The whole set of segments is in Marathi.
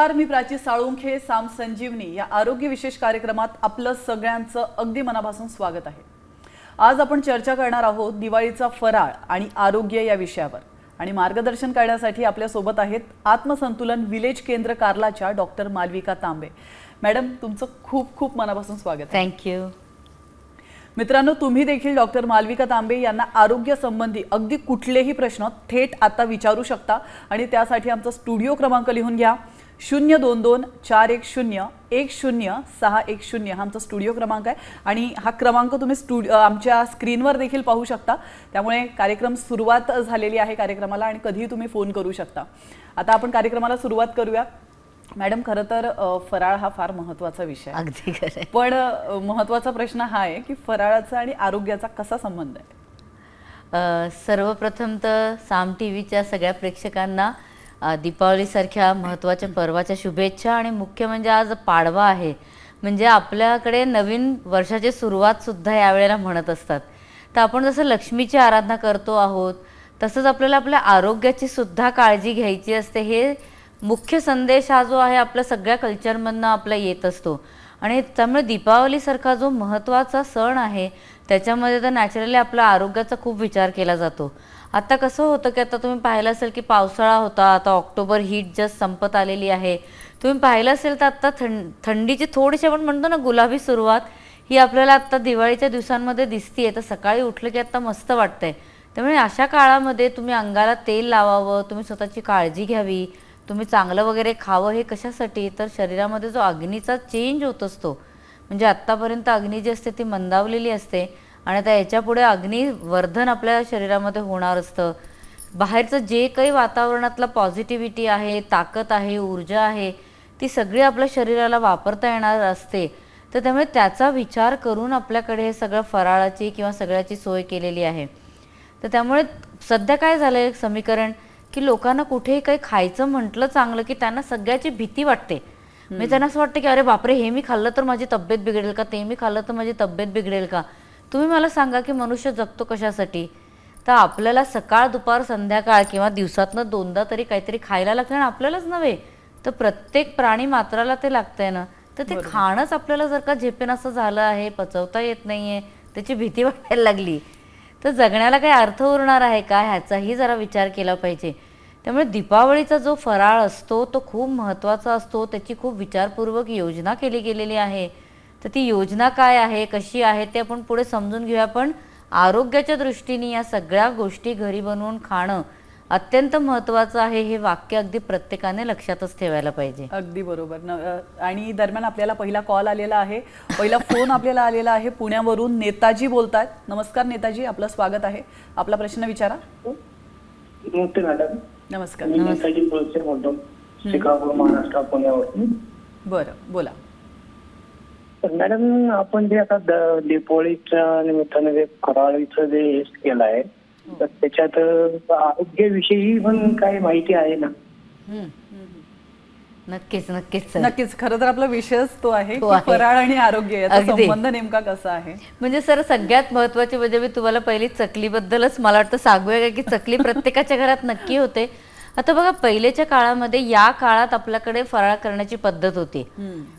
नमस्कार मी प्राची साळुंखे साम संजीवनी. या आरोग्य विशेष कार्यक्रमात आपलं सगळ्यांचं अगदी मनापासून स्वागत आहे. आज आपण चर्चा करणार आहोत दिवाळीचा फराळ आणि आरोग्य या विषयावर. आणि मार्गदर्शन करण्यासाठी आपल्यासोबत आहेत आत्मसंतुलन विलेज केंद्र कार्लाच्या डॉक्टर मालविका तांबे. मॅडम तुमचं खूप खूप मनापासून स्वागत थँक्यू मित्रांनो तुम्ही देखील डॉक्टर मालविका तांबे यांना आरोग्य संबंधी अगदी कुठलेही प्रश्न थेट आता विचारू शकता. आणि त्यासाठी आमचा स्टुडिओ क्रमांक लिहून घ्या. शून्य दोन दोन चार एक शून्य एक शून्य सहा एक शून्य हा आमचा स्टुडिओ क्रमांक आहे. आणि हा क्रमांक तुम्ही स्टुडिओ आमच्या स्क्रीनवर देखील पाहू शकता. त्यामुळे कार्यक्रम सुरुवात झालेली आहे कार्यक्रमाला आणि कधीही तुम्ही फोन करू शकता. आता आपण कार्यक्रमाला सुरुवात करूया. मॅडम खरं तर फराळ हा फार महत्त्वाचा विषय आहे. अगदी खरं पण अ, महत्त्वाचा प्रश्न हा आहे की फराळाचा आणि आरोग्याचा कसा संबंध आहे? सर्वप्रथम तर साम टी व्हीच्या सगळ्या प्रेक्षकांना दीपावलीसारख्या महत्त्वाच्या पर्वाच्या शुभेच्छा आणि मुख्य म्हणजे आज पाडवा आहे. म्हणजे आपल्याकडे नवीन वर्षाची सुरुवातसुद्धा यावेळेला म्हणत असतात. तर आपण जसं लक्ष्मीची आराधना करतो आहोत तसंच आपल्याला आपल्या आरोग्याची सुद्धा काळजी घ्यायची असते. हे मुख्य संदेश हा जो आहे आपल्या सगळ्या कल्चरमधनं आपला येत असतो. आणि त्यामुळे दीपावलीसारखा जो महत्त्वाचा सण आहे त्याच्यामध्ये तर नॅचरली आपला आरोग्याचा खूप विचार केला जातो. आता कसं होतं की आता तुम्ही पाहिलं असेल की पावसाळा होता आता ऑक्टोबर हीट जस्ट संपत आलेली आहे. तुम्ही पाहिलं असेल तर आत्ता थंड थंडीची थोडीशी आपण म्हणतो ना गुलाबी सुरुवात ही आपल्याला आत्ता दिवाळीच्या दिवसांमध्ये दिसतीये. तर सकाळी उठलं की आत्ता मस्त वाटतंय. त्यामुळे अशा काळामध्ये तुम्ही अंगाला तेल लावावं तुम्ही स्वतःची काळजी घ्यावी तुम्ही चांगलं वगैरे खावं हे कशासाठी? तर शरीरामध्ये जो अग्नीचा चेंज होत असतो म्हणजे आत्तापर्यंत अग्नी जी असते ती मंदावलेली असते. आणि आता याच्यापुढे अग्निवर्धन आपल्या शरीरामध्ये होणार असतं. बाहेरचं जे काही वातावरणातलं पॉझिटिव्हिटी आहे ताकद आहे ऊर्जा आहे ती सगळी आपल्या शरीराला वापरता येणार असते. तर त्यामुळे त्याचा विचार करून आपल्याकडे हे सगळं फराळाची किंवा सगळ्याची सोय केलेली आहे. तर त्यामुळे सध्या काय झालंय समीकरण? की लोकांना कुठेही काही खायचं म्हटलं चांगलं की त्यांना सगळ्याची भीती वाटते. म्हणजे त्यांना असं वाटतं की अरे बापरे हे मी खाल्लं तर माझी तब्येत बिघडेल का? ते मी खाल्लं तर माझी तब्येत बिघडेल का? तुम्ही मला सांगा की मनुष्य जगतो कशासाठी? तर आपल्याला सकाळ दुपार संध्याकाळ किंवा दिवसातनं दोनदा तरी काहीतरी खायला लागतं आणि आपल्यालाच नव्हे. तर प्रत्येक प्राणी मात्राला ते लागतंय ना. तर ते खाणंच आपल्याला जर का झेपेन असं झालं आहे पचवता येत नाहीये त्याची भीती वाटायला लागली. तर जगण्याला काही अर्थ उरणार आहे का? ह्याचाही जरा विचार केला पाहिजे. त्यामुळे दीपावलीचा जो फराळ असतो तो खूप महत्त्वाचा असतो. त्याची खूप विचारपूर्वक योजना केली गेलेली आहे. तर ती योजना काय आहे कशी आहे ते आपण पुढे समजून घेऊया. पण आरोग्याच्या दृष्टीने या सगळ्या गोष्टी घरी बनवून खाणं अत्यंत महत्त्वाचं आहे हे वाक्य अगदी प्रत्येकाने लक्षातच ठेवायला पाहिजे. अगदी बरोबर. न आणि दरम्यान आपल्याला पहिला कॉल आलेला आहे. पहिला फोन आपल्याला आलेला आहे पुण्यावरून नेताजी बोलतायत नमस्कार नेताजी आपलं स्वागत आहे. आपला प्रश्न विचारा. नमस्ते मॅडम. नमस्कार. मी नेताजी बोलते बोलतो शिकागो महाराष्ट्र पुण्यावरून. बरं बोला. तर मॅडम आपण जे आता द- दीपावलीच्या निमित्तानं जे फराळीचं जे हे केलं आहे तर त्याच्यात आरोग्याविषयी पण काही माहिती आहे ना हम्म. नक्कीच नक्कीच. नक्कीच खरं तर आपला विषयच तो आहे तो की आहे. फराळ आणि आरोग्य याचा अगदी. संबंध नेमका कसा आहे म्हणजे सर सगळ्यात महत्त्वाचे म्हणजे मी तुम्हाला पहिली चकलीबद्दलच मला वाटतं सांगूया का की चकली प्रत्येकाच्या घरात नक्की होते आता बघा पहिलेच्या काळामध्ये या काळात आपल्याकडे फराळ करण्याची पद्धत होती.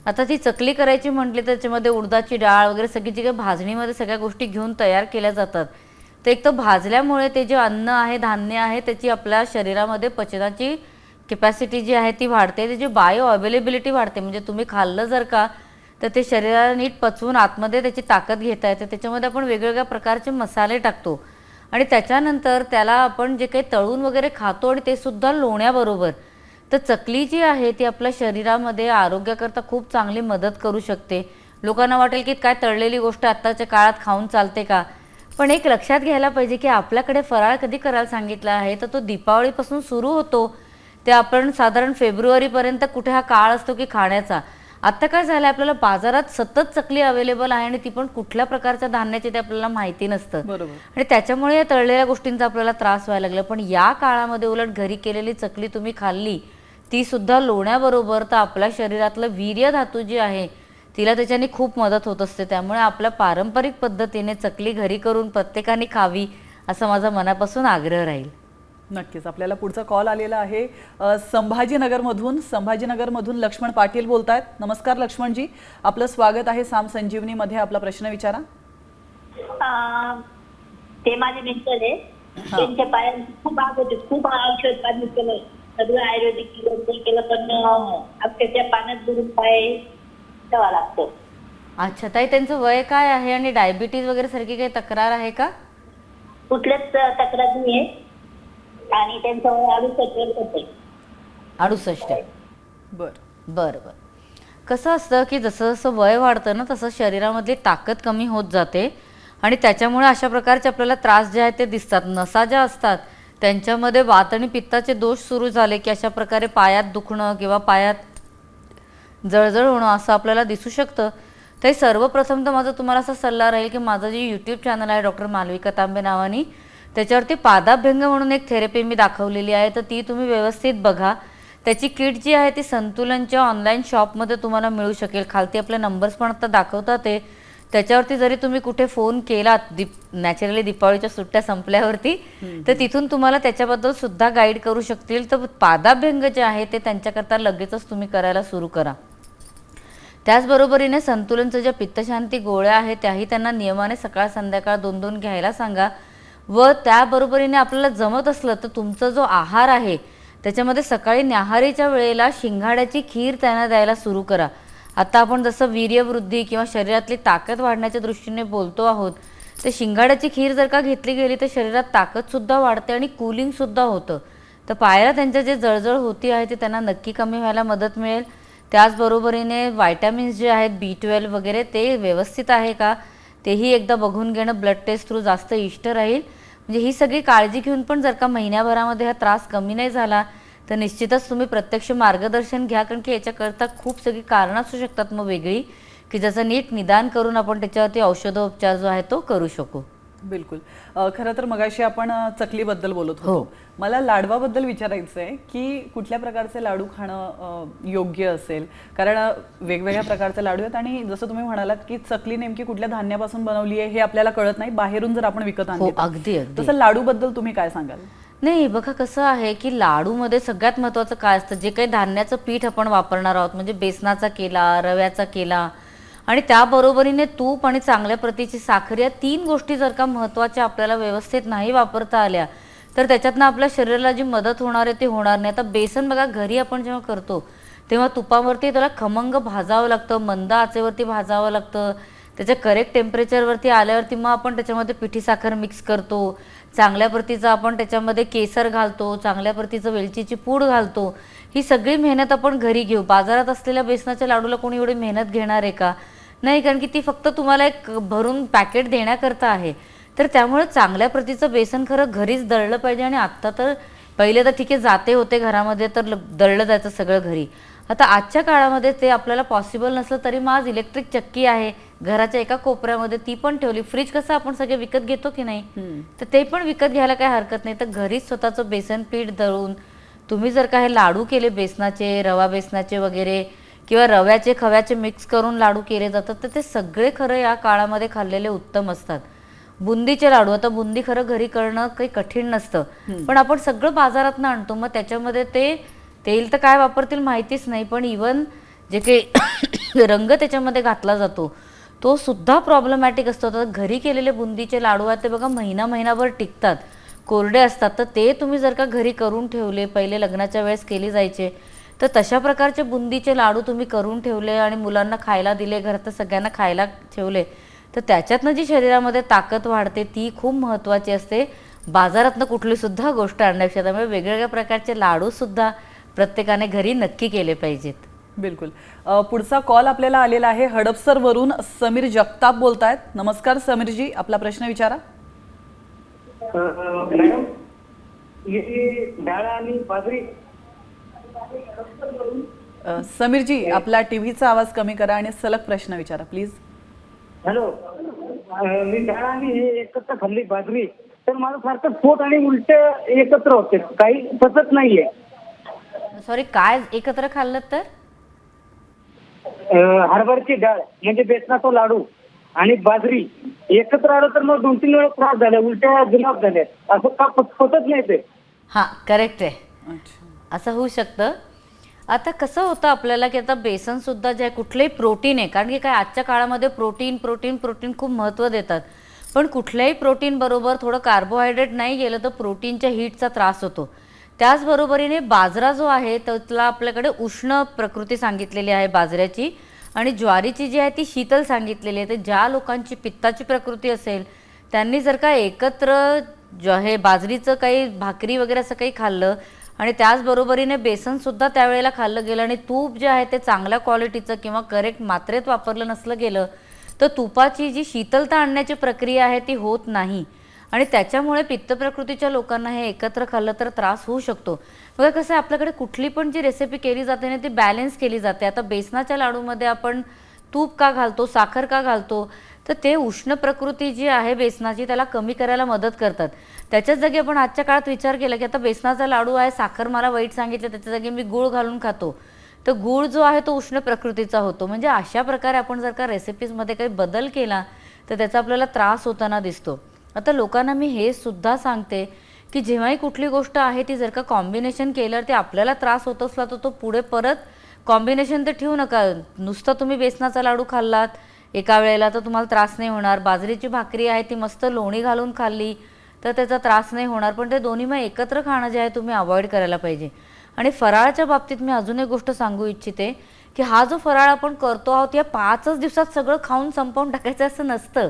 आता ती चकली करायची म्हटली तर त्याच्यामध्ये उडदाची डाळ वगैरे सगळी जी काही भाजणीमध्ये सगळ्या गोष्टी घेऊन तयार केल्या जातात. तर एक तर भाजल्यामुळे ते जे अन्न आहे धान्य आहे त्याची आपल्या शरीरामध्ये पचनाची कॅपॅसिटी जी आहे ती वाढते. त्याची बायो अवेलेबिलिटी वाढते म्हणजे तुम्ही खाल्लं जर का तर ते शरीराला नीट पचवून आतमध्ये त्याची ताकद घेता येते. त्याच्यामध्ये आपण वेगवेगळ्या प्रकारचे मसाले टाकतो. आणि त्याच्यानंतर त्याला आपण जे काही तळून वगैरे खातो आणि ते सुद्धा लोण्याबरोबर तर चकली जी आहे ती आपल्या शरीरामध्ये आरोग्याकरता खूप चांगली मदत करू शकते. लोकांना वाटेल की काय तळलेली गोष्ट आत्ताच्या काळात खाऊन चालते का? पण एक लक्षात घ्यायला पाहिजे की आपल्याकडे फराळ कधी करायला सांगितला आहे? तर तो दीपावळीपासून सुरू होतो. ते आपण साधारण फेब्रुवारीपर्यंत कुठे हा काळ असतो की खाण्याचा? आत्ता काय झालं आपल्याला बाजारात सतत चकली अवेलेबल आहे आणि ती पण कुठल्या प्रकारच्या धान्याची ते आपल्याला माहिती नसतं. आणि त्याच्यामुळे या तळलेल्या गोष्टींचा आपल्याला त्रास व्हायला लागला. पण या काळामध्ये उलट घरी केलेली चकली तुम्ही खाल्ली ती सुद्धा लोण्याबरोबर तर आपल्या शरीरातलं वीर्य धातू जी आहे तिला त्याच्याने खूप मदत होत असते. त्यामुळे आपल्या पारंपरिक पद्धतीने चकली घरी करून प्रत्येकाने खावी असा माझा मनापासून आग्रह राहील. नक्कीच. आपल्याला पुढचा कॉल आलेला आहे. संभाजीनगरमधून संभाजीनगरमधून लक्ष्मण पाटील बोलतायत. नमस्कार लक्ष्मणजी. आपलं स्वागत आहे साम संजीवनीमध्ये. आपला प्रश्न विचारा. अं, ते माझे मिस्टर आहे त्यांच्या पायात खूप आग होते. खूप औषध पाणी केलं. सगळं आयुर्वेदिक केलं. पण अक्षरशः पाण्यात बुडून पाय ठेवा लागतो. अच्छा ताई त्यांचं वय काय आहे? आणि डायबिटीज वगैरे सारखी काही तक्रार आहे का? कुठल्याच तक्रार नाही आहे आणि त्यांचं वय अडुसष्ट. बरं. बरं बरं. कसं असतं की जसं जसं वय वाढतं ना तसं शरीरामधली ताकद कमी होत जाते आणि त्याच्यामुळे अशा प्रकारचे आपल्याला त्रास जे आहेत ते दिसतात. नसा ज्या असतात त्यांच्यामध्ये वात आणि पित्ताचे दोष सुरू झाले की अशा प्रकारे पायात दुखणं किंवा पायात जळजळ होणं असं आपल्याला दिसू शकतं. तर सर्वप्रथम तर माझा तुम्हाला असा सल्ला राहील की माझं जे यूट्यूब चॅनल आहे डॉक्टर मालविका तांबे नावानी त्याच्यावरती पादाभ्यंग म्हणून एक थेरपी मी दाखवलेली आहे. तर ती तुम्ही व्यवस्थित बघा. त्याची किट जी आहे ती संतुलनच्या ऑनलाईन शॉपमध्ये तुम्हाला मिळू शकेल. खालती आपले नंबर्स पण आता दाखवतात ते त्याच्यावरती जरी तुम्ही कुठे फोन केलात दीप नॅचरली दीपावलीच्या सुट्ट्या संपल्यावरती तर तिथून तुम्हाला त्याच्याबद्दल सुद्धा गाईड करू शकतील. तर पादाभ्यंग जे आहे ते त्यांच्याकरता लगेचच तुम्ही करायला सुरू करा. त्याचबरोबरीने संतुलनचं ज्या पित्तशांती गोळ्या आहेत त्याही त्यांना नियमाने सकाळ संध्याकाळ दोन दोन घ्यायला सांगा. व त्याबरोबरीने आपल्याला जमत असलं तर तुमचा जो आहार आहे त्याच्यामध्ये सकाळी न्याहारीच्या वेळेला शिंगाड्याची खीर त्यांना द्यायला सुरू करा. आता आपण जसं वीर्यवृद्धी किंवा शरीरातली ताकद वाढण्याच्या दृष्टीने बोलतो आहोत तर शिंगाड्याची खीर जर का घेतली गेली तर शरीरात ताकदसुद्धा वाढते आणि कुलिंगसुद्धा होतं. तर पायाला त्यांच्या जे जळजळ होती आहे ते त्यांना नक्की कमी व्हायला मदत मिळेल. त्याचबरोबरीने व्हायटॅमिन्स जे आहेत बी ट्वेल्व वगैरे ते व्यवस्थित आहे का? तेही एकदा बघून घेणं ब्लड टेस्ट थ्रू जास्त इष्ट राहील. म्हणजे ही सगळी काळजी घेऊन पण जर का महिन्याभरामध्ये हा त्रास कमी नाही झाला तर निश्चितच तुम्ही प्रत्यक्ष मार्गदर्शन घ्या कारण की याच्याकरता खूप सगळी कारणं असू शकतात मग वेगळी की ज्याचं नीट निदान करून आपण त्याच्यावरती औषधोपचार जो आहे तो करू शकू. बिलकुल. खरं तर मगाशी आपण चकलीबद्दल बोलत हो. होतो मला लाडवाबद्दल विचारायचं आहे की कुठल्या प्रकारचे लाडू खाणं योग्य असेल? कारण वेगवेगळ्या प्रकारचे लाडू आहेत आणि जसं तुम्ही म्हणालात की चकली नेमकी कुठल्या धान्यापासून बनवली आहे हे आपल्याला कळत नाही बाहेरून जर आपण विकत आणली हो अगदी. तसं लाडूबद्दल तुम्ही काय सांगाल? नाही बघा कसं आहे की लाडूमध्ये सगळ्यात महत्त्वाचं काय असतं? जे काही धान्याचं पीठ आपण वापरणार आहोत म्हणजे बेसनाचा केला रव्याचा केला आणि त्याबरोबरीने तूप आणि चांगल्या प्रतीची साखर या तीन गोष्टी जर का महत्त्वाच्या आपल्याला व्यवस्थित नाही वापरता आल्या तर त्याच्यातनं आपल्या शरीराला जी मदत होणार आहे ती होणार नाही. आता बेसन बघा घरी आपण जेव्हा करतो तेव्हा तुपावरती त्याला खमंग भाजावं लागतं मंद आचेवरती भाजावं लागतं. त्याच्या करेक्ट टेम्परेचरवरती आल्यावरती मग आपण त्याच्यामध्ये पिठी साखर मिक्स करतो. चांगल्या प्रतीचं आपण त्याच्यामध्ये केसर घालतो चांगल्या प्रतीचं वेलचीची पूड घालतो. ही सगळी मेहनत आपण घरी घेऊ. बाजारात असलेल्या बेसनाच्या लाडूला कोणी एवढी मेहनत घेणार आहे का? नाही कारण की ती फक्त तुम्हाला एक भरून पॅकेट देण्याकरता आहे. तर त्यामुळे चांगल्या प्रतीचं बेसन खरं घरीच दळलं पाहिजे आणि आत्ता तर पहिले तर ठीक आहे जाते होते घरामध्ये तर दळलं जायचं सगळं घरी. आता आजच्या काळामध्ये ते आपल्याला पॉसिबल नसलं तरी मग आज इलेक्ट्रिक चक्की आहे. घराच्या एका कोपऱ्यामध्ये ती पण ठेवली. फ्रीज कसं आपण सगळे विकत घेतो की नाही? तर ते पण विकत घ्यायला काही हरकत नाही. तर घरीच स्वतःचं बेसन पीठ दळून तुम्ही जर का हे लाडू केले बेसनाचे रवा बेसनाचे वगैरे किंवा रव्याचे खव्याचे मिक्स करून लाडू केले जातात तर ते सगळे खरं या काळामध्ये खाल्लेले उत्तम असतात. बुंदीचे लाडू आता बुंदी खरं घरी करणं काही कठीण नसतं. पण आपण सगळं बाजारातनं आणतो मग त्याच्यामध्ये ते तेल तर काय वापरतील माहितीच नाही पण इवन जे काही रंग त्याच्यामध्ये घातला जातो तो सुद्धा प्रॉब्लेमॅटिक असतो. तर घरी केलेले बुंदीचे लाडू आहेत ते बघा महिना महिनाभर टिकतात. कोरडे असतात तर ते तुम्ही जर का घरी करून ठेवले पहिले लग्नाच्या वेळेस केले जायचे तर तशा प्रकारचे बुंदीचे लाडू तुम्ही करून ठेवले आणि मुलांना खायला दिले घरात सगळ्यांना खायला ठेवले तर त्याच्यातनं जी शरीरामध्ये ताकद वाढते ती खूप महत्त्वाची असते. बाजारातनं कुठलीसुद्धा गोष्ट आणण्यापेक्षा त्यामुळे वेगवेगळ्या प्रकारचे लाडूसुद्धा प्रत्येकाने घरी नक्की केले पाहिजेत. बिलकुल. पुढचा कॉल आपल्याला आलेला आहे हडपसरवरून समीर जगताप बोलतायत. नमस्कार समीरजी आपला प्रश्न विचारा. मॅडम डाळ आणि बाजरी. अ, समीरजी आपला टीव्हीचा आवाज कमी करा आणि सलग प्रश्न विचारा प्लीज. हॅलो. अं, मी डाळ आणि हे एकत्र खाल्ली बाजरी. तर माझं सारखं पोट आणि उलट एकत्र होते. काही पचत नाहीये. सॉरी काय एकत्र खाल्लं तर? अं, हरभऱ्याची डाळ म्हणजे बेसनाचा लाडू. आणि बाजरी एकत्र आलं तर मग दोन तीन वेळा त्रास झाला उलट्या जुलाब झाल्या. असं का पच- पचत नाही ते. हां करेक्ट आहे. अच्छा. असं होऊ शकतं. आता कसं होतं आपल्याला की आता बेसनसुद्धा जे आहे कुठलंही प्रोटीन आहे कारण की काय आजच्या काळामध्ये प्रोटीन प्रोटीन प्रोटीन खूप महत्त्व देतात. पण कुठल्याही प्रोटीन बरोबर थोडं कार्बोहायड्रेट नाही गेलं तर प्रोटीनच्या हीटचा त्रास होतो. त्याचबरोबरीने बाजरा जो आहे त्यातला आपल्याकडे उष्ण प्रकृती सांगितलेली आहे बाजऱ्याची. आणि ज्वारीची जी आहे ती शीतल सांगितलेली आहे तर ज्या लोकांची पित्ताची प्रकृती असेल त्यांनी जर का एकत्र ज हे बाजरीचं काही भाकरी वगैरे असं काही खाल्लं आणि त्याचबरोबरीने बेसनसुद्धा त्यावेळेला खाल्लं गेलं आणि तूप जे आहे ते चांगल्या क्वालिटीचं किंवा करेक्ट मात्रेत वापरलं नसलं गेलं तर तुपाची जी शीतलता आणण्याची प्रक्रिया आहे ती होत नाही. आणि त्याच्यामुळे पित्त प्रकृतीच्या लोकांना हे एकत्र खाल्लं तर त्रास होऊ शकतो. बघा कसं आहे आपल्याकडे कुठली पण जी रेसिपी केली जाते ना ती बॅलेन्स केली जाते. आता बेसनाच्या लाडूमध्ये आपण तूप का घालतो साखर का घालतो तर ते उष्ण प्रकृती जी आहे बेसनाची त्याला कमी करायला मदत करतात. त्याच्याच जागी आपण आजच्या काळात विचार केला की आता बेसनाचा लाडू आहे साखर मला वाईट सांगितलं त्याच्या जागी मी गूळ घालून खातो. तर गूळ जो आहे तो उष्ण प्रकृतीचा होतो. म्हणजे अशा प्रकारे आपण जर का रेसिपीजमध्ये काही बदल केला तर त्याचा आपल्याला त्रास होताना दिसतो. आता लोकांना मी हे सुद्धा सांगते की जेव्हाही कुठली गोष्ट आहे ती जर का कॉम्बिनेशन केलं ते आपल्याला त्रास होत असला तर तो पुढे परत कॉम्बिनेशन तर ठेवू नका. नुसतं तुम्ही बेसनाचा लाडू खाल्लात एका वेळेला तर तुम्हाला त्रास नाही होणार. बाजरीची भाकरी आहे ती मस्त लोणी घालून खाल्ली तर त्याचा त्रास नाही होणार. पण ते दोन्ही मग एकत्र खाणं जे आहे तुम्ही अवॉइड करायला पाहिजे. आणि फराळाच्या बाबतीत मी अजून एक गोष्ट सांगू इच्छिते की हा जो फराळ आपण करतो आहोत या पाचच दिवसात सगळं खाऊन संपवून टाकायचं असं नसतं.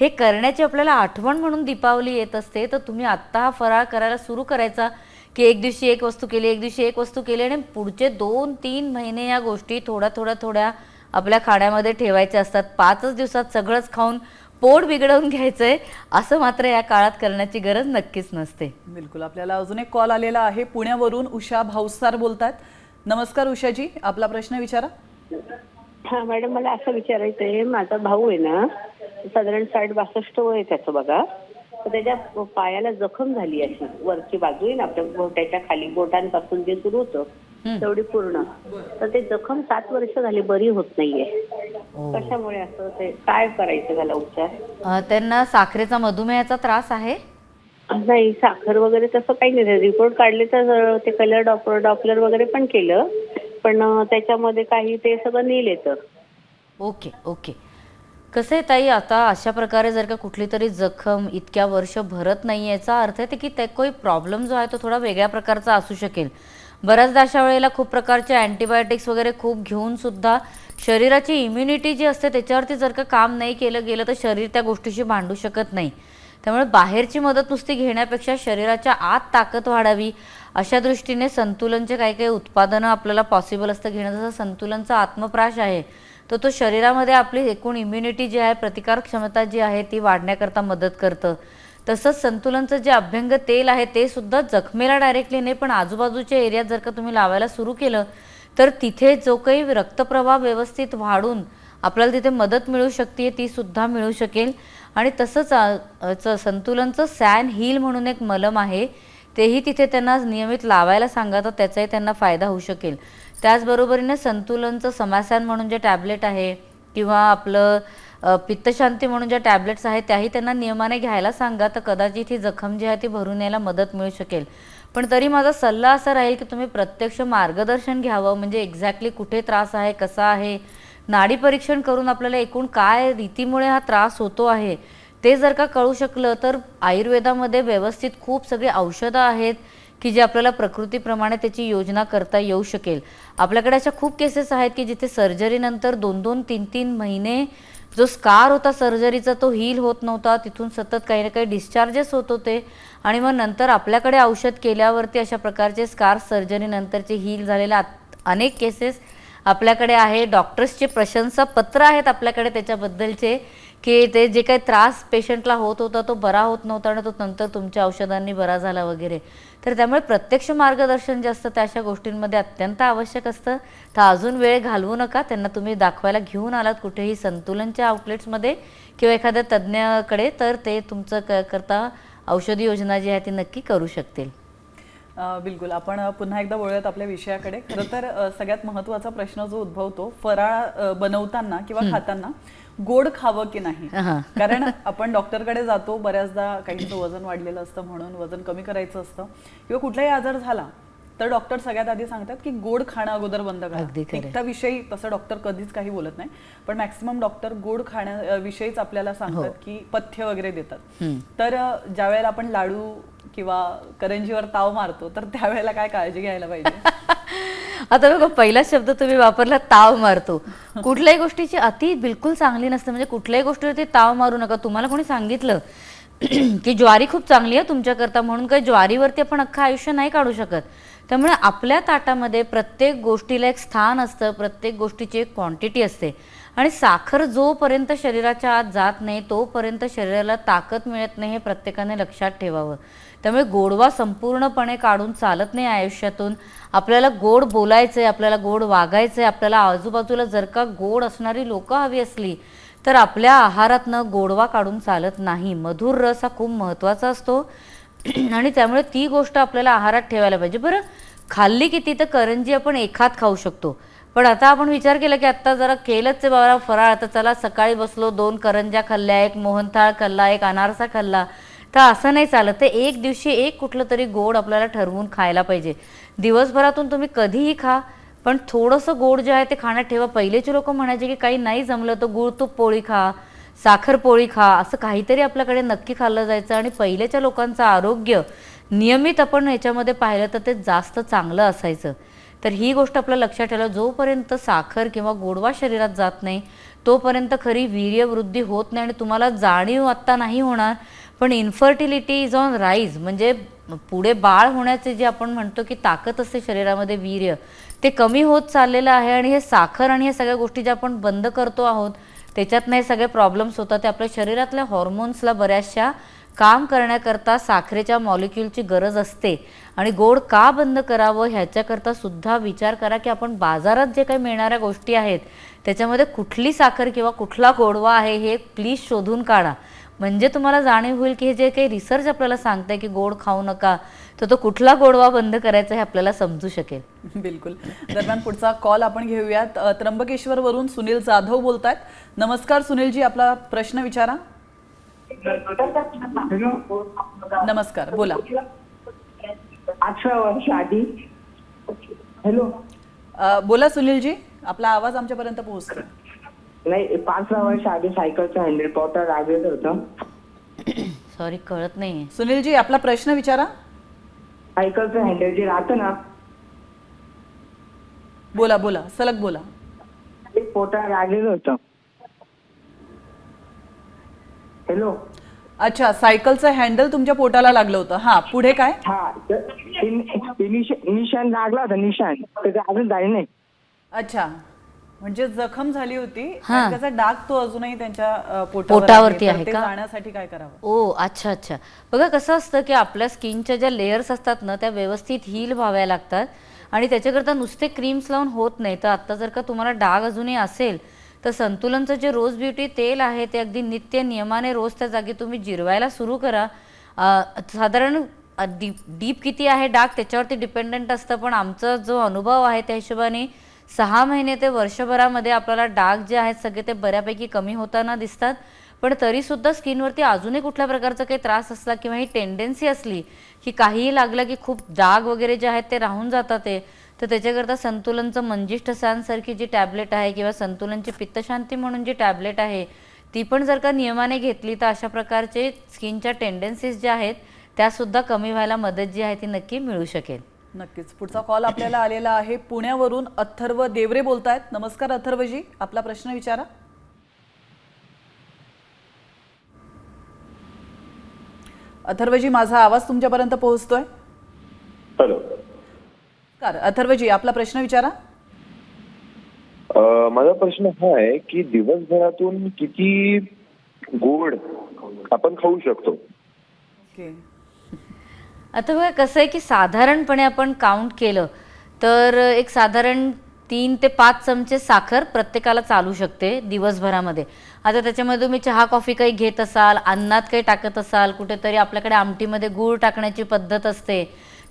हे करण्याची आपल्याला आठवण म्हणून दीपावली येत असते तर तुम्ही आत्ता हा फराळ करायला सुरू करायचा की एक दिवशी एक वस्तू केली एक दिवशी एक वस्तू केली आणि पुढचे दोन तीन महिने या गोष्टी थोड्या थोड्या थोड्या आपल्या खाण्यामध्ये ठेवायच्या असतात. पाचच दिवसात सगळंच खाऊन पोट बिघडवून घ्यायचंय असं मात्र या काळात करण्याची गरज नक्कीच नसते. बिलकुल. आपल्याला अजून एक कॉल आलेला आहे. पुण्यावरून उषा भाऊसार बोलतात नमस्कार उषाजी. आपला प्रश्न विचारा. हा मॅडम मला असं विचारायचं आहे माझा भाऊ आहे ना साधारण साठ बासष्ट वय आहे त्याचं बघा. तर त्याच्या पायाला जखम झाली अशी. वरची बाजू आहे ना आपल्या बोटाच्या खाली बोटांपासून जे सुरू होतं तेवढी पूर्ण. तर ते जखम सात वर्ष झाली बरी होत नाहीये. कशामुळे असं ते काय करायचं त्याला उपचार? अं, त्यांना साखरेचा मधुमेहाचा त्रास आहे? नाही साखर वगैरे तसं काही नाही. रिपोर्ट काढले तर ते कलर डॉक्टर डॉपलर वगैरे पण केलं. पण त्याच्यामध्ये काही ते सगळं नील येतं. Okay okay. कसं आहे ताई आता अशा प्रकारे जर का कुठली तरी जखम इतक्या वर्ष भरत नाही याचा अर्थ आहे ते की ते काही प्रॉब्लेम जो आहे तो थोडा वेगळ्या प्रकारचा असू शकेल. बऱ्याचदा अशा वेळेला खूप प्रकारचे अँटीबायोटिक्स वगैरे खूप घेऊन सुद्धा शरीराची इम्युनिटी जी असते त्याच्यावरती जर का काम नाही केलं गेलं तर शरीर त्या गोष्टीशी भांडू शकत नाही. त्यामुळे बाहेरची मदत नुसती घेण्यापेक्षा शरीराच्या आत ताकद वाढावी अशा दृष्टीने संतुलनचे काही काही उत्पादनं आपल्याला पॉसिबल असतं घेणं. जसं संतुलनचा आत्मप्राश आहे तर तो शरीरामध्ये आपली एकूण इम्युनिटी जी आहे प्रतिकार क्षमता जी आहे ती वाढण्याकरता मदत करतं. तसंच संतुलनचं जे अभ्यंग तेल आहे ते सुद्धा जखमेला डायरेक्टली नाही पण आजूबाजूच्या एरियात जर का तुम्ही लावायला सुरू केलं तर तिथे जो काही रक्तप्रवाह व्यवस्थित वाढून आपल्याला तिथे मदत मिळू शकते ती सुद्धा मिळू शकेल. आणि तसंच संतुलनचं सॅन हील म्हणून एक मलम आहे तेही तिथे त्यांना नियमित लावायला सांगा तर त्याचाही त्यांना फायदा होऊ शकेल. त्याचबरोबरीने संतुलनचं समासान म्हणून जे टॅबलेट आहे किंवा आपलं पित्तशांती म्हणून ज्या टॅबलेट्स आहेत त्याही त्यांना नियमाने घ्यायला सांगा तर कदाचित ही जखम जी आहे ती भरून यायला मदत मिळू शकेल. पण तरी माझा सल्ला असा राहील की तुम्ही प्रत्यक्ष मार्गदर्शन घ्यावं म्हणजे एक्झॅक्टली कुठे त्रास आहे कसा आहे नाडी परीक्षण करून आपल्याला एकूण काय रीतीमुळे हा त्रास होतो आहे ते जर का कळू शकलं तर आयुर्वेदामध्ये व्यवस्थित खूप सगळी औषधं आहेत की जे आपल्याला प्रकृतीप्रमाणे त्याची योजना करता येऊ शकेल. आपल्याकडे अशा खूप केसेस आहेत की जिथे सर्जरीनंतर दोन दोन तीन तीन महिने जो स्कार होता सर्जरीचा तो हील होत नव्हता. तिथून सतत काही ना काही डिस्चार्जेस होत होते. आणि मग नंतर आपल्याकडे औषध केल्यावरती अशा प्रकारचे स्कार सर्जरीनंतरचे हील झालेले आत- अनेक केसेस आपल्याकडे आहे. डॉक्टर्सचे प्रशंसा पत्र आहेत आपल्याकडे त्याच्याबद्दलचे. की ते जे काही त्रास पेशंटला होत होता तो बरा होत नव्हता आणि तो नंतर तुमच्या औषधांनी बरा झाला वगैरे. तर त्यामुळे प्रत्यक्ष मार्गदर्शन जे असतं त्या अशा गोष्टींमध्ये अत्यंत आवश्यक असतं. तर अजून वेळ घालवू नका. त्यांना तुम्ही दाखवायला घेऊन आलात कुठेही संतुलनच्या आउटलेट्समध्ये किंवा एखाद्या तज्ज्ञाकडे तर ते तुमचं क करता औषधी योजना जी आहे ती नक्की करू शकतील. बिलकुल. आपण पुन्हा एकदा वळूयात आपल्या विषयाकडे. खरं तर सगळ्यात महत्त्वाचा प्रश्न जो उद्भवतो फराळ बनवताना किंवा खाताना गोड खावं की नाही. कारण आपण डॉक्टरकडे जातो बऱ्याचदा काहींचं वजन वाढलेलं असतं म्हणून वजन कमी करायचं असतं किंवा कुठलाही आजार झाला तर डॉक्टर सगळ्यात आधी सांगतात की गोड खाणं अगोदर बंद करा. तिखटाविषयी तसं डॉक्टर कधीच काही बोलत नाही. पण मॅक्सिमम डॉक्टर गोड खाण्याविषयीच आपल्याला सांगतात की पथ्य वगैरे देतात. हो. तर ज्या वेळेला आपण लाडू किंवा करंजीवर ताव मारतो तर त्यावेळेला काय काळजी घ्यायला पाहिजे? आता बघा पहिला शब्द तुम्ही वापरला ताव मारतो. कुठल्याही गोष्टीची अति बिलकुल चांगली नसते. म्हणजे कुठल्याही गोष्टीवरती ताव मारू नका. तुम्हाला कोणी सांगितलं की ज्वारी खूप चांगली आहे तुमच्याकरता म्हणून काही ज्वारीवरती आपण अख्खं आयुष्य नाही काढू शकत. त्यामुळे आपल्या ताटामध्ये प्रत्येक गोष्टीला एक स्थान असतं प्रत्येक गोष्टीची एक क्वांटिटी असते. आणि साखर जोपर्यंत शरीराच्या आत जात नाही तोपर्यंत शरीराला ताकद मिळत नाही हे प्रत्येकाने लक्षात ठेवावं. त्यामुळे गोडवा संपूर्णपणे काढून चालत नाही आयुष्यातून. आपल्याला गोड बोलायचं आहे आपल्याला गोड वागायचं आहे आपल्याला आजूबाजूला जर का गोड असणारी लोकं हवी असली तर आपल्या आहारातनं गोडवा काढून चालत नाही. मधुर रस हा खूप महत्त्वाचा असतो. आणि त्यामुळे ती गोष्ट आपल्याला आहारात ठेवायला पाहिजे. बरं खाल्ली किती तर करंजी आपण एखाद खाऊ शकतो. पण आता आपण विचार केला की आत्ता जरा केलंच आहे बाबा फराळ. आता चला सकाळी बसलो दोन करंज्या खाल्ल्या एक मोहनथाळ खाल्ला एक अनारसा खाल्ला. तर असं नाही चालत. ते एक दिवशी एक कुठलं तरी गोड आपल्याला ठरवून खायला पाहिजे. दिवसभरातून तुम्ही कधीही खा पण थोडंसं गोड जे आहे ते खाण्यात ठेवा. पहिलेचे लोक म्हणायचे की काही नाही जमलं तर गुळ तूप पोळी खा. साखरपोळी खा असं काहीतरी आपल्याकडे नक्की खाल्लं जायचं आणि पहिलेच्या लोकांचं आरोग्य नियमित आपण याच्यामध्ये पाहिलं तर ते जास्त चांगलं असायचं. तर ही गोष्ट आपल्या लक्षात ठेवा जोपर्यंत साखर किंवा गोडवा शरीरात जात नाही तोपर्यंत खरी वीर्यवृद्धी होत नाही आणि तुम्हाला जाणीव आत्ता नाही होणार. पण इन्फर्टिलिटी इज ऑन राईज म्हणजे पुढे बाळ होण्याचे जे आपण म्हणतो की ताकद असते शरीरामध्ये वीर्य ते कमी होत चाललेलं आहे आणि हे साखर आणि ह्या सगळ्या गोष्टी ज्या आपण बंद करतो आहोत त्याच्यात नाही सगळे प्रॉब्लेम्स होतात. ते आपल्या शरीरातल्या हॉर्मोन्सला बऱ्याचशा काम करण्याकरता साखरेच्या मॉलिक्युलची गरज असते. आणि गोड का बंद करावं ह्याच्याकरता सुद्धा विचार करा की आपण बाजारात जे काही मिळणाऱ्या गोष्टी आहेत त्याच्यामध्ये कुठली साखर किंवा कुठला गोडवा आहे हे प्लीज शोधून काढा. म्हणजे तुम्हाला जाणीव होईल की हे जे काही रिसर्च आपल्याला सांगतंय की गोड खाऊ नका तर तो कुठला गोडवा बंद करायचा हे आपल्याला समजू शकेल. बिलकुल. दरम्यान पुढचा कॉल आपण घेऊयात. त्र्यंबकेश्वर वरून सुनील जाधव बोलतायत. नमस्कार सुनीलजी आपला प्रश्न विचारा. नमस्कार बोला. अठरा वर्ष आधी हॅलो बोला सुनीलजी आपला आवाज आमच्यापर्यंत पोहोचतो नाही पाचव्या वर्ष आधी सायकलचं हँडल पॉटर लागलेलं होतं. सॉरी कळत नाहीये. सुनीलजी आपला प्रश्न विचारा. सायकलचं हँडल जे राहतं ना. बोला बोला सलग बोला. ते पोटाला लागलेलं होतं. हॅलो. अच्छा सायकलचं हँडल तुमच्या पोटाला लागलं होतं. हा पुढे काय? हा तर ते नि- ते निश- निशाण लागला होता निशाण तर ते अजून झाले नाही. अच्छा. म्हणजे जखम झाली होती. आणि त्याचा डाग तो अजूनही त्यांच्या पोटावर पोटावरती तर आहे ते का? जाण्यासाठी काय करावं? ओ अच्छा अच्छा. बघा कसं असतं की आपल्या स्किनच्या ज्या लेयर्स असतात ना त्या व्यवस्थित हील व्हाव्या लागतात. आणि त्याच्याकरता नुसते क्रीम्स लावून होत नाही. तर आत्ता जर का तुम्हाला डाग अजूनही असेल तर संतुलनचं जे रोज ब्युटी तेल आहे ते अगदी नित्य नियमाने रोज त्या जागी तुम्ही जिरवायला सुरू करा. अं, साधारण डीप डीप किती आहे डाग त्याच्यावरती डिपेंडंट असतं. पण आमचा जो अनुभव आहे त्या हिशोबाने सहा महिने ते वर्षभरामध्ये आपल्याला डाग जे आहेत सगळे ते बऱ्यापैकी कमी होताना दिसतात. पण तरीसुद्धा स्किनवरती अजूनही कुठल्या प्रकारचा काही त्रास असला किंवा ही टेंडन्सी असली की काहीही लागलं की खूप डाग वगैरे जे आहेत ते राहून जातात ते तर त्याच्याकरता संतुलनचं मंजिष्ठ सांसारखी जी टॅबलेट आहे किंवा संतुलनची पित्तशांती म्हणून जी टॅबलेट आहे ती पण जर का नियमाने घेतली तर अशा प्रकारचे स्किनच्या टेंडन्सीज ज्या आहेत त्यासुद्धा कमी व्हायला मदत जी आहे ती नक्की मिळू शकेल. नक्कीच. पुढचा कॉल आपल्याला आलेला आहे पुण्यावरून अथर्व देवरे बोलतायत. नमस्कार अथर्वजी आपला प्रश्न विचारा. अथर्वजी माझा आवाज तुमच्यापर्यंत पोहोचतोय? हॅलो. अथर्वजी आपला प्रश्न विचारा. माझा प्रश्न हा आहे की दिवसभरातून किती गोड आपण खाऊ शकतो? ओके. आता बघा कसं आहे की साधारणपणे आपण काउंट केलं तर एक साधारण तीन ते पाच चमचे साखर प्रत्येकाला चालू शकते दिवसभरामध्ये. आता त्याच्यामध्ये तुम्ही चहा कॉफी काही घेत असाल अन्नात काही टाकत असाल कुठेतरी आपल्याकडे आमटीमध्ये गूळ टाकण्याची पद्धत असते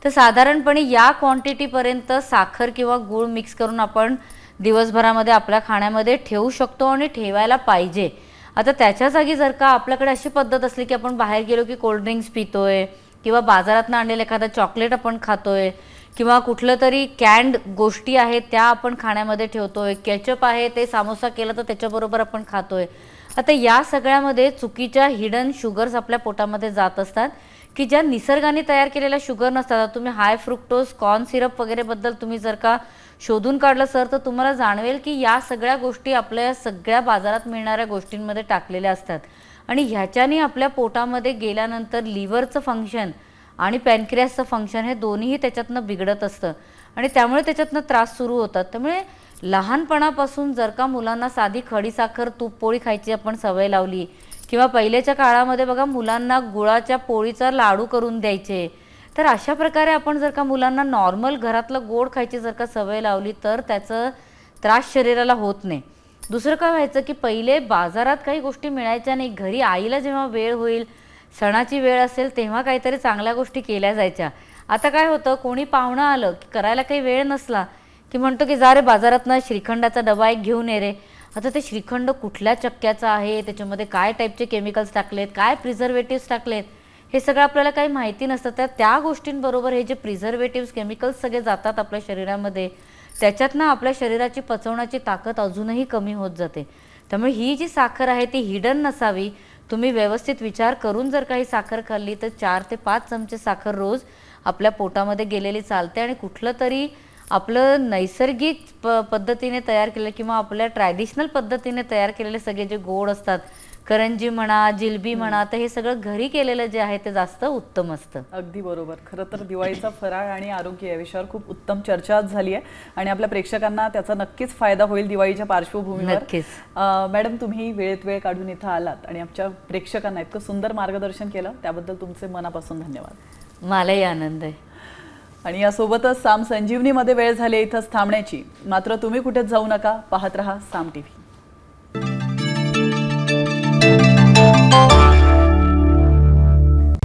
तर साधारणपणे या क्वांटिटीपर्यंत साखर किंवा गूळ मिक्स करून आपण दिवसभरामध्ये आपल्या खाण्यामध्ये ठेवू शकतो आणि ठेवायला पाहिजे. आता त्याच्या जागी जर का आपल्याकडे अशी पद्धत असली की आपण बाहेर गेलो की कोल्ड्रिंक्स पितोय किंवा बाजारातनं आणलेलं एखादं चॉकलेट आपण खातोय किंवा कुठलं तरी कॅन्ड गोष्टी आहेत त्या आपण खाण्यामध्ये ठेवतोय केचप आहे ते सामोसा केला तर त्याच्याबरोबर आपण खातोय. आता या सगळ्यामध्ये चुकीच्या हिडन शुगर्स आपल्या पोटामध्ये जात असतात की ज्या निसर्गाने तयार केलेल्या शुगर नसतात. तुम्ही हाय फ्रुक्टोज कॉर्न सिरप वगैरेबद्दल तुम्ही जर का शोधून काढलं सर तर तुम्हाला जाणवेल की या सगळ्या गोष्टी आपल्या सगळ्या बाजारात मिळणाऱ्या गोष्टींमध्ये टाकलेल्या असतात. आणि ह्याच्याने आपल्या पोटामध्ये गेल्यानंतर लिव्हरचं फंक्शन आणि पॅनक्रियासचं फंक्शन हे दोन्हीही त्याच्यातनं बिघडत असतं. आणि त्यामुळे त्याच्यातनं त्रास सुरू होतात. त्यामुळे लहानपणापासून जर का मुलांना साधी खडीसाखर तूप पोळी खायची आपण सवय लावली किंवा पहिल्याच्या काळामध्ये बघा मुलांना गुळाच्या पोळीचा लाडू करून द्यायचे तर अशा प्रकारे आपण जर का मुलांना नॉर्मल घरातलं गोड खायची जर का सवय लावली तर त्याचं त्रास शरीराला होत नाही. दुसरं काय व्हायचं की पहिले बाजारात काही गोष्टी मिळायच्या नाही. घरी आईला जेव्हा वेळ होईल सणाची वेळ असेल तेव्हा काहीतरी चांगल्या गोष्टी केल्या जायच्या. आता काय होतं कोणी पाहुणं आलं की करायला काही वेळ नसला की म्हणतो की जा रे बाजारातनं श्रीखंडाचा डबा एक घेऊन ये रे. आता ते श्रीखंड कुठल्या चक्क्याचा आहे त्याच्यामध्ये काय टाईपचे केमिकल्स टाकलेत काय प्रिझर्वेटिव्स टाकलेत हे सगळं आपल्याला काही माहिती नसतं. तर त्या गोष्टींबरोबर हे जे प्रिझर्वेटिव्स केमिकल्स सगळे जातात आपल्या शरीरामध्ये. त्याच्यातनं आपल्या शरीराची पचवण्याची ताकद अजूनही कमी होत जाते. त्यामुळे ही जी साखर आहे ती हिडन नसावी. तुम्ही व्यवस्थित विचार करून जर काही साखर खाल्ली तर चार ते पाच चमचे साखर रोज आपल्या पोटामध्ये गेलेली चालते आणि कुठलं तरी आपलं नैसर्गिक प पद्धतीने तयार केलेलं किंवा आपल्या ट्रॅडिशनल पद्धतीने तयार केलेले सगळे जे गोड असतात करंजी म्हणा जिलबी म्हणा तर हे सगळं घरी केलेलं जे आहे ते जास्त उत्तम असतं. अगदी बरोबर. खरं तर दिवाळीचा फराळ आणि आरोग्य या विषयावर खूप उत्तम चर्चा झाली आहे. आणि आपल्या प्रेक्षकांना त्याचा नक्कीच फायदा होईल दिवाळीच्या पार्श्वभूमीवर. नक्कीच. मॅडम तुम्ही वेळेत वेळ काढून इथं आलात आणि आमच्या प्रेक्षकांना इतकं सुंदर मार्गदर्शन केलं त्याबद्दल तुमचे मनापासून धन्यवाद. मलाही आनंद आहे. आणि यासोबतच साम संजीवनीमध्ये वेळ झाली इथंच थांबण्याची. मात्र तुम्ही कुठेच जाऊ नका पाहत रहा साम टीव्ही.